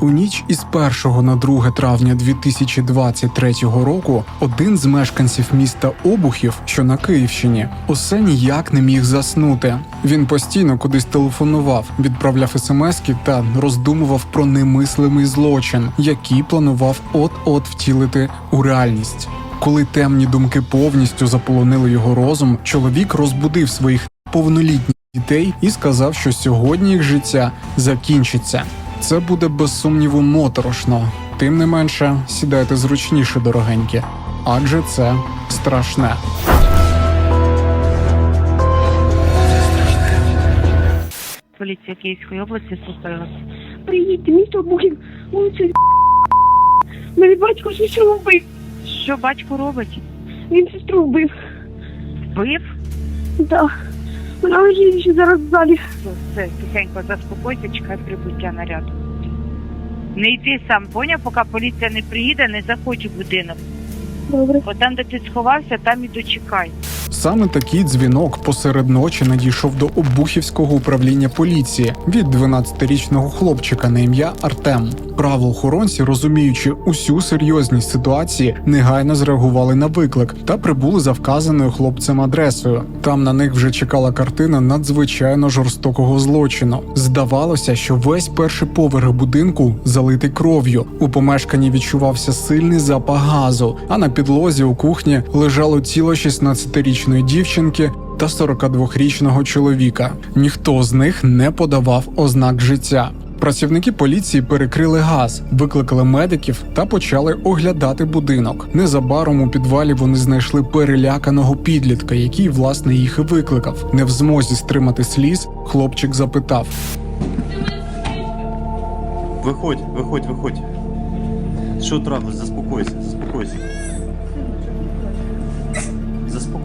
У ніч із 1 на 2 травня 2023 року один з мешканців міста Обухів, що на Київщині, усе ніяк не міг заснути. Він постійно кудись телефонував, відправляв смски та роздумував про немислимий злочин, який планував от-от втілити у реальність. Коли темні думки повністю заполонили його розум, чоловік розбудив своїх повнолітніх дітей і сказав, що сьогодні їх життя закінчиться. Це буде без сумніву моторошно. Тим не менше, сідайте зручніше, дорогенькі, адже це страшне. Поліція Київської області слухаю. Приїдьте, місто Бухів, вулиця. Мене батько сестру вбив. Що батько робить? Він сестру вбив. Вбив? Да. Вона лежить ще зараз в залі. Все, все, тихенько заспокойся, чекай прибуття наряду. Не йти сам, поняв, поки поліція не приїде, не заходь у будинок. Добре. Бо там, де ти сховався, там і дочекай. Саме такий дзвінок посеред ночі надійшов до Обухівського управління поліції від 12-річного хлопчика на ім'я Артем. Правоохоронці, розуміючи усю серйозність ситуації, негайно зреагували на виклик та прибули за вказаною хлопцем адресою. Там на них вже чекала картина надзвичайно жорстокого злочину. Здавалося, що весь перший поверх будинку залитий кров'ю. У помешканні відчувався сильний запах газу, а на підлозі у кухні лежало тіло 16-річної дівчинки та 42-річного чоловіка. Ніхто з них не подавав ознак життя. Працівники поліції перекрили газ, викликали медиків та почали оглядати будинок. Незабаром у підвалі вони знайшли переляканого підлітка, який власне їх і викликав. Не в змозі стримати сліз, хлопчик запитав: Виходь, виходь, виходь. Що трапилось? Заспокойся, заспокойся.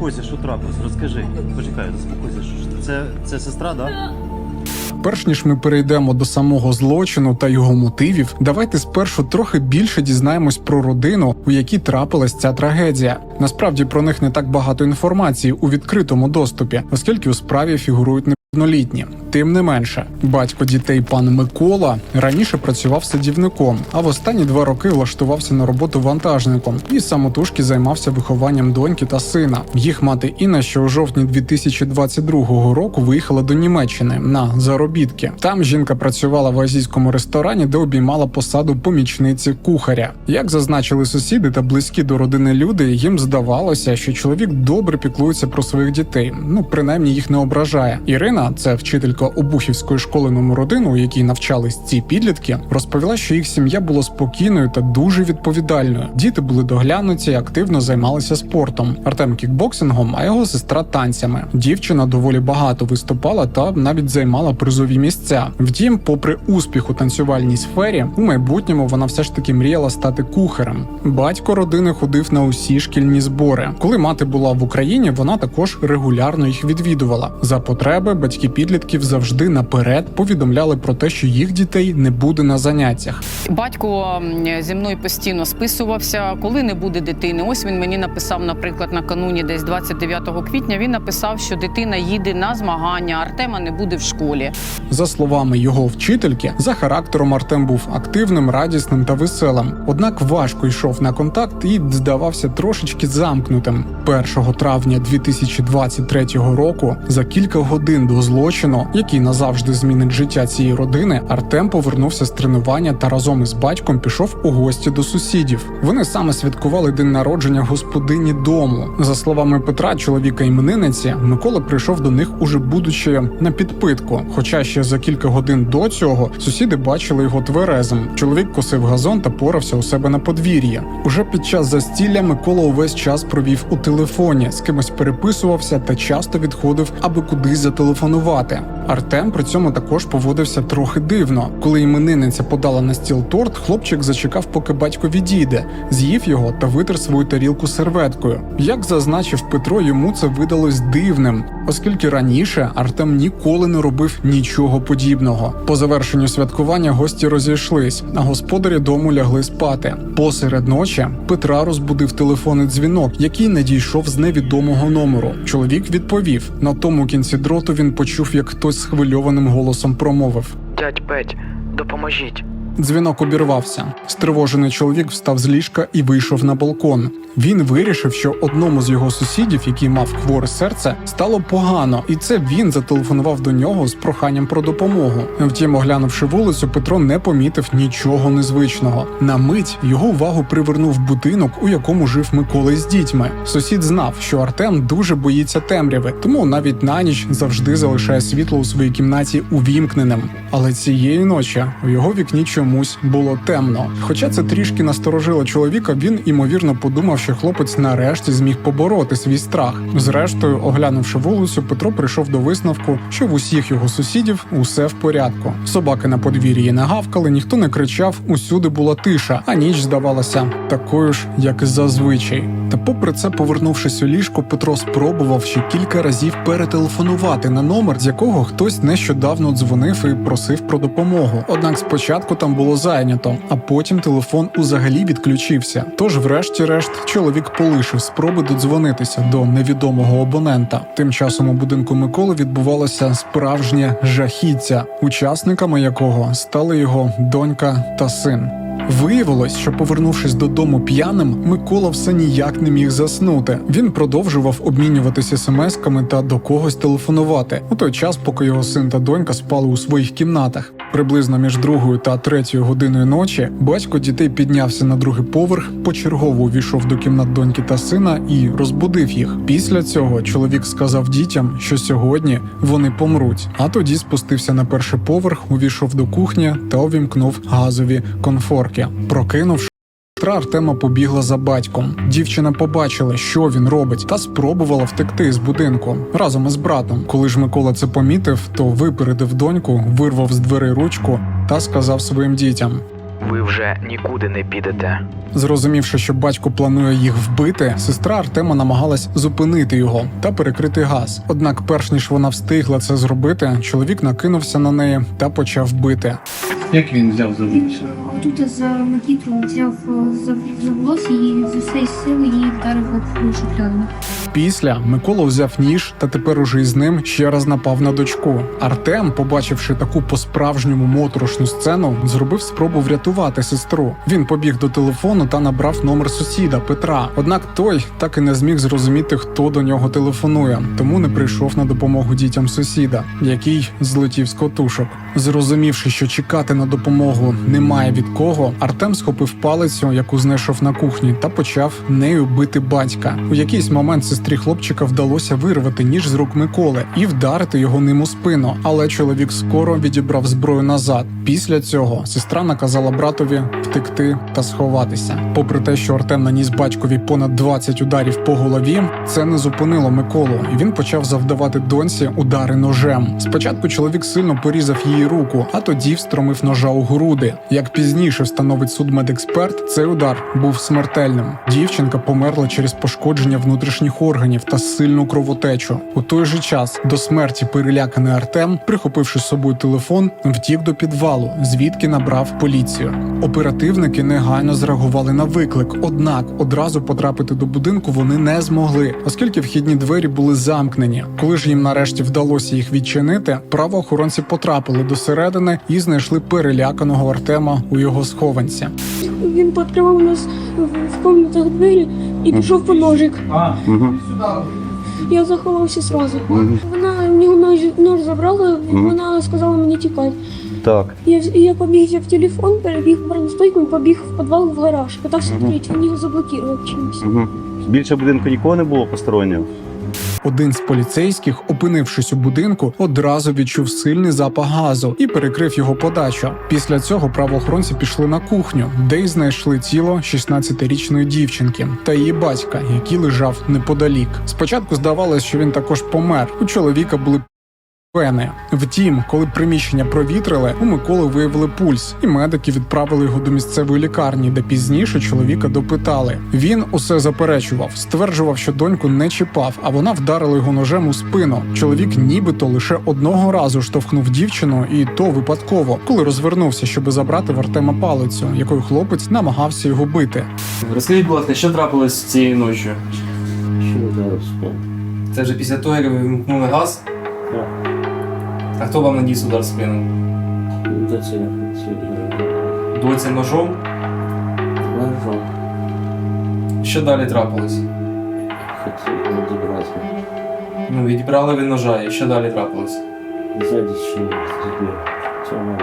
Заспокойся, що трапилось? Розкажи. Почекай, заспокойся. Що? Це, це сестра, да? Перш ніж ми перейдемо до самого злочину та його мотивів, давайте спершу трохи більше дізнаємось про родину, у якій трапилась ця трагедія. Насправді про них не так багато інформації у відкритому доступі, оскільки у справі фігурують неповнолітні. Тим не менше, батько дітей пан Микола раніше працював садівником, а в останні два роки влаштувався на роботу вантажником і самотужки займався вихованням доньки та сина. Їх мати Інна, що у жовтні 2022 року виїхала до Німеччини на заробітки. Там жінка працювала в азійському ресторані, де обіймала посаду помічниці кухаря. Як зазначили сусіди та близькі до родини люди, їм здавалося, що чоловік добре піклується про своїх дітей. Ну принаймні їх не ображає. Ірина, це вчителька Обухівської школи номер 1 у якій навчались ці підлітки, розповіла, що їх сім'я була спокійною та дуже відповідальною. Діти були доглянуті, активно займалися спортом. Артем кікбоксингом, а його сестра танцями. Дівчина доволі багато виступала та навіть займала призові місця. Втім, попри успіх у танцювальній сфері, у майбутньому вона все ж таки мріяла стати кухарем. Батько родини ходив на усі шкільні збори. Коли мати була в Україні, вона також регулярно їх відвідувала. За потреби батьки підлітків завжди наперед повідомляли про те, що їх дітей не буде на заняттях. Батько зі мною постійно списувався, коли не буде дитини. Ось він мені написав, наприклад, накануні, десь 29 квітня. Він написав, що дитина їде на змагання, Артема не буде в школі. За словами його вчительки, за характером Артем був активним, радісним та веселим. Однак важко йшов на контакт і здавався трошечки замкнутим. 1 травня 2023 року, за кілька годин до злочину, який назавжди змінить життя цієї родини, Артем повернувся з тренування та разом із батьком пішов у гості до сусідів. Вони саме святкували день народження господині дому. За словами Петра, чоловіка іменинниці, Микола прийшов до них уже будучи на підпитку. Хоча ще за кілька годин до цього сусіди бачили його тверезим. Чоловік косив газон та порався у себе на подвір'ї. Уже під час застілля Микола увесь час провів у телефоні, з кимось переписувався та часто відходив, аби кудись зателефонувати. Артем при цьому також поводився трохи дивно. Коли іменинниця подала на стіл торт, хлопчик зачекав, поки батько відійде, з'їв його та витер свою тарілку серветкою. Як зазначив Петро, йому це видалось дивним, оскільки раніше Артем ніколи не робив нічого подібного. По завершенню святкування гості розійшлись, а господарі дому лягли спати. Посеред ночі Петра розбудив телефонний дзвінок, який надійшов з невідомого номеру. Чоловік відповів. На тому кінці дроту він почув, як хтось схвильованим голосом промовив. Дядь Петь, допоможіть. Дзвінок обірвався. Стривожений чоловік встав з ліжка і вийшов на балкон. Він вирішив, що одному з його сусідів, який мав хворе серце, стало погано, і це він зателефонував до нього з проханням про допомогу. Втім, оглянувши вулицю, Петро не помітив нічого незвичного. На мить його увагу привернув будинок, у якому жив Микола з дітьми. Сусід знав, що Артем дуже боїться темряви, тому навіть на ніч завжди залишає світло у своїй кімнаті увімкненим. Але цієї ночі у його вікні чомусь було темно. Хоча це трішки насторожило чоловіка, він імовірно подумав, що хлопець нарешті зміг побороти свій страх. Зрештою, оглянувши вулицю, Петро прийшов до висновку, що в усіх його сусідів усе в порядку. Собаки на подвір'ї не гавкали, ніхто не кричав, усюди була тиша, а ніч здавалася такою ж, як і зазвичай. Та попри це, повернувшись у ліжко, Петро спробував ще кілька разів перетелефонувати на номер, з якого хтось нещодавно дзвонив і просив про допомогу. Однак спочатку там було зайнято, а потім телефон узагалі відключився. Тож, врешті-решт, чоловік полишив спроби додзвонитися до невідомого абонента. Тим часом у будинку Миколи відбувалося справжнє жахіття, учасниками якого стали його донька та син. Виявилось, що повернувшись додому п'яним, Микола все ніяк не міг заснути. Він продовжував обмінюватися смс-ками та до когось телефонувати у той час, поки його син та донька спали у своїх кімнатах. Приблизно між другою та третьою годиною ночі батько дітей піднявся на другий поверх, почергово увійшов до кімнат доньки та сина і розбудив їх. Після цього чоловік сказав дітям, що сьогодні вони помруть. А тоді спустився на перший поверх, увійшов до кухні та увімкнув газові конфорки. Прокинувши. Сестра Артема побігла за батьком. Дівчина побачила, що він робить, та спробувала втекти з будинку разом із братом. Коли ж Микола це помітив, то випередив доньку, вирвав з дверей ручку та сказав своїм дітям: Ви вже нікуди не підете. Зрозумівши, що батько планує їх вбити, сестра Артема намагалась зупинити його та перекрити газ. Однак, перш ніж вона встигла це зробити, чоловік накинувся на неї та почав бити. Як він взяв за вулицю? Тут за макітру взяв е, за, за волосся і з усієї сили її вдарив об шухляду. Після Микола взяв ніж та тепер уже із ним ще раз напав на дочку. Артем, побачивши таку по-справжньому моторошну сцену, зробив спробу врятувати сестру. Він побіг до телефону та набрав номер сусіда Петра. Однак той так і не зміг зрозуміти, хто до нього телефонує, тому не прийшов на допомогу дітям сусіда, який злетів з котушок. Зрозумівши, що чекати на допомогу немає від кого, Артем схопив палицю, яку знайшов на кухні, та почав нею бити батька. У якийсь момент сестрі хлопчика вдалося вирвати ніж з рук Миколи і вдарити його ним у спину. Але чоловік скоро відібрав зброю назад. Після цього сестра наказала братові втекти та сховатися. Попри те, що Артем наніс батькові понад 20 ударів по голові, це не зупинило Миколу, і він почав завдавати доньці удари ножем. Спочатку чоловік сильно порізав її руку, а тоді встромив ножа у груди. Як пізніше встановить судмедексперт, цей удар був смертельним. Дівчинка померла через пошкодження внутрішніх органів та сильну кровотечу. У той же час до смерті переляканий Артем, прихопивши з собою телефон, втік до підвалу, звідки набрав поліцію. Оперативники негайно зреагували на виклик, однак одразу потрапити до будинку вони не змогли, оскільки вхідні двері були замкнені. Коли ж їм нарешті вдалося їх відчинити, правоохоронці потрапили до середини і знайшли переляканого Артема у його схованці. Він пооткривав у нас в, комнатах двері і пішов по ножик. Угу. Я заховався одразу. Вона в нього нож, нож забрала, вона сказала мені тікати. Так. Я, я побіг взяв телефон, перебіг в бронестойку і побіг в підвал в гараж. Питався відкрити, він його заблокував чимось. Угу. Більше будинку нікого не було постороннього. Один з поліцейських, опинившись у будинку, одразу відчув сильний запах газу і перекрив його подачу. Після цього правоохоронці пішли на кухню, де й знайшли тіло 16-річної дівчинки та її батька, який лежав неподалік. Спочатку здавалось, що він також помер. У чоловіка були Пени. Втім, коли приміщення провітрили, у Миколи виявили пульс, і медики відправили його до місцевої лікарні, де пізніше чоловіка допитали. Він усе заперечував, стверджував, що доньку не чіпав, а вона вдарила його ножем у спину. Чоловік нібито лише одного разу штовхнув дівчину, і то випадково, коли розвернувся, щоби забрати в Артема палицю, якою хлопець намагався його бити. Розкажіть, будь ласка, що трапилось цієї ночі? Що зараз? Це вже після того, як ви вимкнули газ? Так. А хто вам наніс удар в спину? Це доця ножом. Лежав. Що далі трапилось? Хотів відібрати. Ну, відібрали ви ножа, і що далі трапилось? Ззаді ще збив. Цього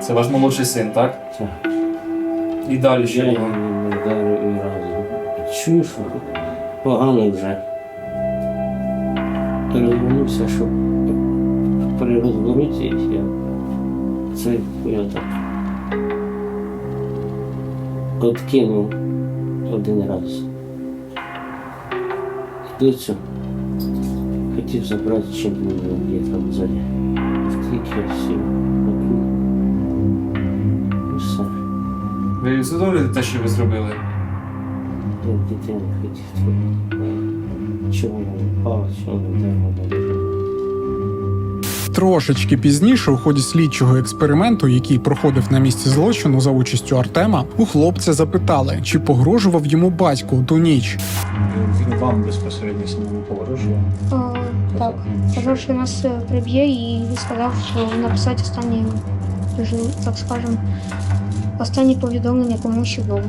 Це ваш молодший син, так? Так. І далі що я було? не вдарив і разу. Чую, що погано вже. Перевернувся, щоб при розвороті я це я так откинув один раз. Доцю хотів забрати, чим він є там ззаді. Втік я сів. І все. Ви усвідомлюєте те, що ви зробили? Я дитину хотів. Чого вона впала, чого не вдарила. Трошечки пізніше, у ході слідчого експерименту, який проходив на місці злочину за участю Артема, у хлопця запитали, чи погрожував йому батько у ту ніч. Він вам безпосередньо самому погрожував. Так, сказав, що нас е, приб'є і сказав, що написати останні, так скажем, останні повідомлення комусь чудово.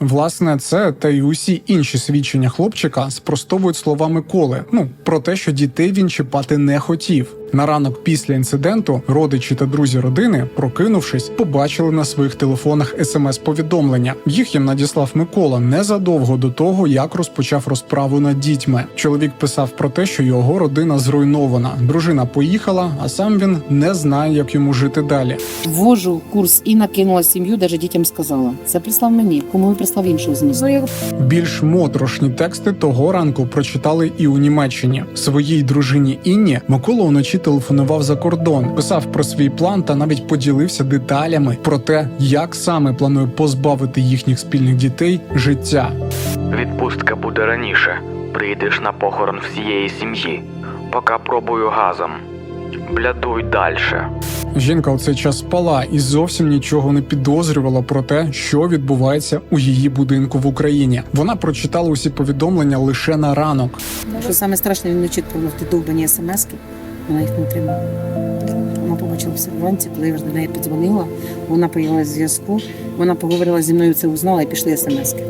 Власне, це та й усі інші свідчення хлопчика спростовують слова Миколи. Ну про те, що дітей він чіпати не хотів. На ранок після інциденту родичі та друзі родини, прокинувшись, побачили на своїх телефонах смс-повідомлення. Їх їм надіслав Микола незадовго до того, як розпочав розправу над дітьми. Чоловік писав про те, що його родина зруйнована. Дружина поїхала, а сам він не знає, як йому жити далі. Ввожу курс і накинула сім'ю, навіть дітям сказала. Це прислав мені, кому прислав іншого змісту. Ну, Більш моторошні тексти того ранку прочитали і у Німеччині. Своїй дружині Інні Микола уночі телефонував за кордон, писав про свій план та навіть поділився деталями про те, як саме планує позбавити їхніх спільних дітей життя. Відпустка буде раніше. Прийдеш на похорон всієї сім'ї. Поки пробую газом. Блядуй дальше. Жінка у цей час спала і зовсім нічого не підозрювала про те, що відбувається у її будинку в Україні. Вона прочитала усі повідомлення лише на ранок. Що саме страшне, він вночі відправив ті довбані смски, вона їх не тримала. Вона побачила все вранці, коли я вже до неї подзвонила, вона появилася зв'язку, вона поговорила зі мною, це узнала і пішли смски.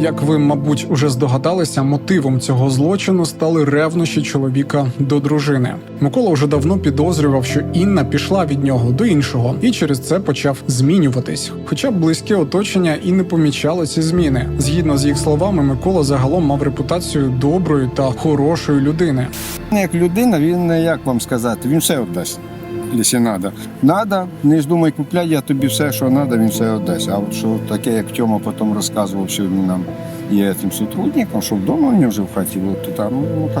Як ви, мабуть, уже здогадалися, мотивом цього злочину стали ревнощі чоловіка до дружини. Микола вже давно підозрював, що Інна пішла від нього до іншого, і через це почав змінюватись. Хоча б близьке оточення і не помічало ці зміни. Згідно з їх словами, Микола загалом мав репутацію доброї та хорошої людини. Як людина, він як вам сказати, він все віддасть, якщо треба. Надо, не здумай купляй, я тобі все, що треба, він все віддасть. А от що таке, як Тьома потім розказував, що він нам є тим сотрудником, що вдома в нього вже в хаті, було, то там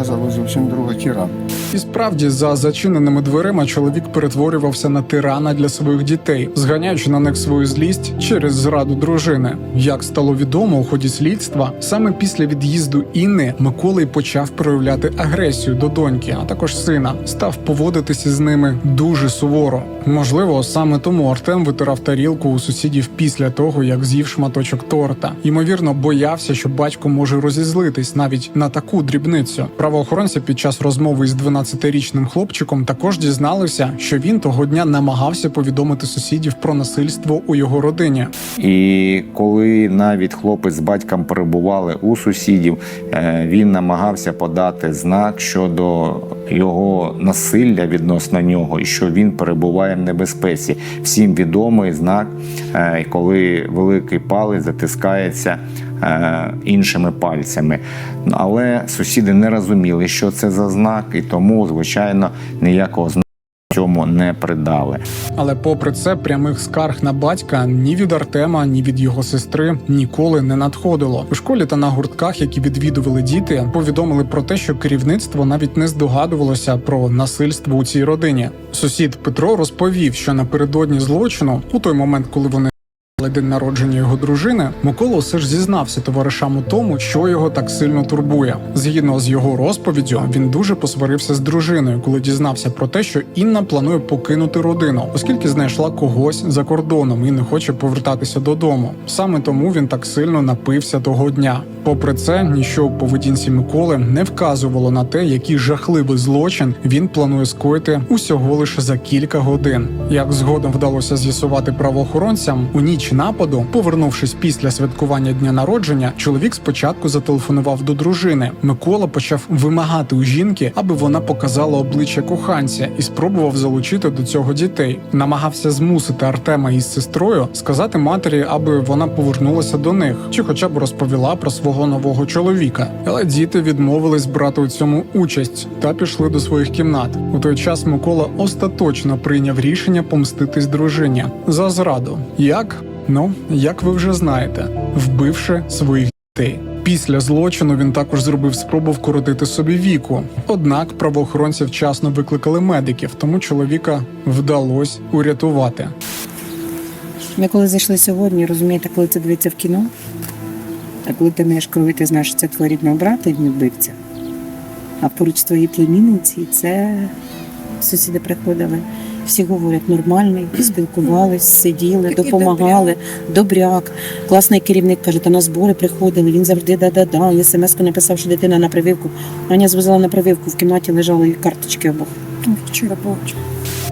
ну, зовсім друга тіра. І справді, за зачиненими дверима чоловік перетворювався на тирана для своїх дітей, зганяючи на них свою злість через зраду дружини. Як стало відомо у ході слідства, саме після від'їзду Інни Микола й почав проявляти агресію до доньки, а також сина, став поводитися з ними дуже суворо. Можливо, саме тому Артем витирав тарілку у сусідів після того, як з'їв шматочок торта. Ймовірно, боявся, що батько може розізлитись навіть на таку дрібницю. Правоохоронці під час розмови із 12-річним хлопчиком також дізналися, що він того дня намагався повідомити сусідів про насильство у його родині. І коли навіть хлопець з батьком перебували у сусідів, е, він намагався подати знак щодо його насилля відносно нього, і що він перебуває в небезпеці. Всім відомий знак, е, коли великий палець затискається іншими пальцями. Але сусіди не розуміли, що це за знак, і тому, звичайно, ніякого знаку цьому не придали. Але попри це, прямих скарг на батька ні від Артема, ні від його сестри ніколи не надходило. У школі та на гуртках, які відвідували діти, повідомили про те, що керівництво навіть не здогадувалося про насильство у цій родині. Сусід Петро розповів, що напередодні злочину, у той момент, коли вони але день народження його дружини, Микола все ж зізнався товаришам у тому, що його так сильно турбує. Згідно з його розповіддю, він дуже посварився з дружиною, коли дізнався про те, що Інна планує покинути родину, оскільки знайшла когось за кордоном і не хоче повертатися додому. Саме тому він так сильно напився того дня. Попри це, ніщо у поведінці Миколи не вказувало на те, який жахливий злочин він планує скоїти усього лише за кілька годин. Як згодом вдалося з'ясувати правоохоронцям, у ніч нападу, повернувшись після святкування дня народження, чоловік спочатку зателефонував до дружини. Микола почав вимагати у жінки, аби вона показала обличчя коханця і спробував залучити до цього дітей. Намагався змусити Артема із сестрою сказати матері, аби вона повернулася до них, чи хоча б розповіла про свого нового чоловіка. Але діти відмовились брати у цьому участь та пішли до своїх кімнат. У той час Микола остаточно прийняв рішення помститись дружині за зраду. Як? Ну, як ви вже знаєте, вбивши своїх дітей. Після злочину він також зробив спробу вкоротити собі віку. Однак правоохоронці вчасно викликали медиків, тому чоловіка вдалося урятувати. Ми коли зайшли сьогодні, розумієте, коли це дивиться в кіно, а коли ти маєш крові, ти знаєш, що це твій рідний брат, і він вбивця. А поруч твоїй племінниці це сусіди приходили. Всі говорять нормальний, спілкувались, сиділи, допомагали, добряк. Класний керівник каже, та на збори приходили, він завжди да-да-да. Я смс написав, що дитина на прививку. Аня звозила на прививку, в кімнаті лежали карточки обох. Вчора побачила.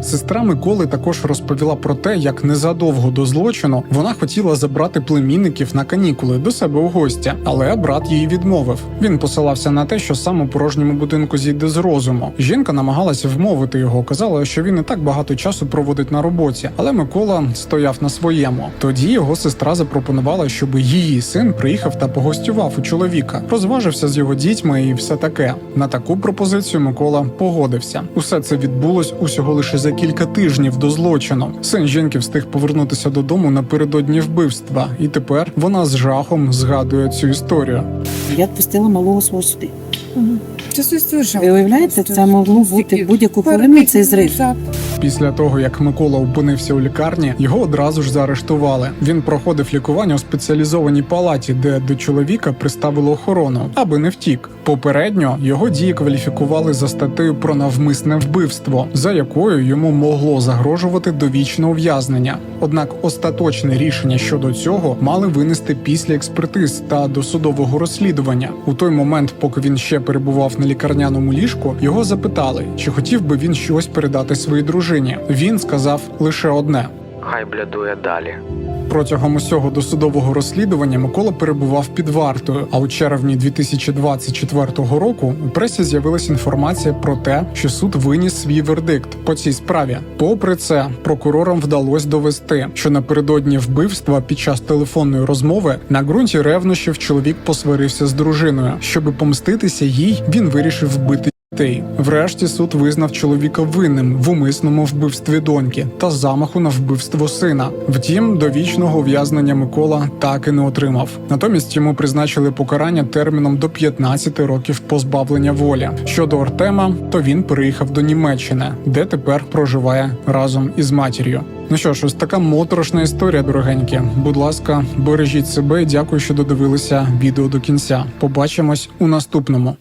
Сестра Миколи також розповіла про те, як незадовго до злочину вона хотіла забрати племінників на канікули до себе у гостя, але брат її відмовив. Він посилався на те, що сам у порожньому будинку зійде з розуму. Жінка намагалася вмовити його, казала, що він і так багато часу проводить на роботі, але Микола стояв на своєму. Тоді його сестра запропонувала, щоб її син приїхав та погостював у чоловіка, розважився з його дітьми і все таке. На таку пропозицію Микола погодився. Усе це відбулось усього лише за кілька тижнів до злочину. Син жінки встиг повернутися додому напередодні вбивства, і тепер вона з жахом згадує цю історію. Я відпустила малого свого сюди. Ви уявляєте, це могло бути будь-яку хвилину цей зрив. Після того, як Микола опинився у лікарні, його одразу ж заарештували. Він проходив лікування у спеціалізованій палаті, де до чоловіка приставили охорону, аби не втік. Попередньо його дії кваліфікували за статтею про навмисне вбивство, за якою йому могло загрожувати довічне ув'язнення. Однак остаточне рішення щодо цього мали винести після експертиз та досудового розслідування. У той момент, поки він ще перебував на лікарняному ліжку, його запитали, чи хотів би він щось передати своїй дружині. Він сказав лише одне. Хай блядує далі. Протягом усього досудового розслідування Микола перебував під вартою. А у червні 2024 року у пресі з'явилася інформація про те, що суд виніс свій вердикт по цій справі. Попри це, прокурорам вдалося довести, що напередодні вбивства під час телефонної розмови на ґрунті ревнощів чоловік посварився з дружиною. Щоби помститися їй, він вирішив вбити. Дітей. Врешті суд визнав чоловіка винним в умисному вбивстві доньки та замаху на вбивство сина. Втім, довічного ув'язнення Микола так і не отримав. Натомість йому призначили покарання терміном до 15 років позбавлення волі. Щодо Артема, то він переїхав до Німеччини, де тепер проживає разом із матір'ю. Ну що ж, ось така моторошна історія, дорогенькі. Будь ласка, бережіть себе і дякую, що додивилися відео до кінця. Побачимось у наступному.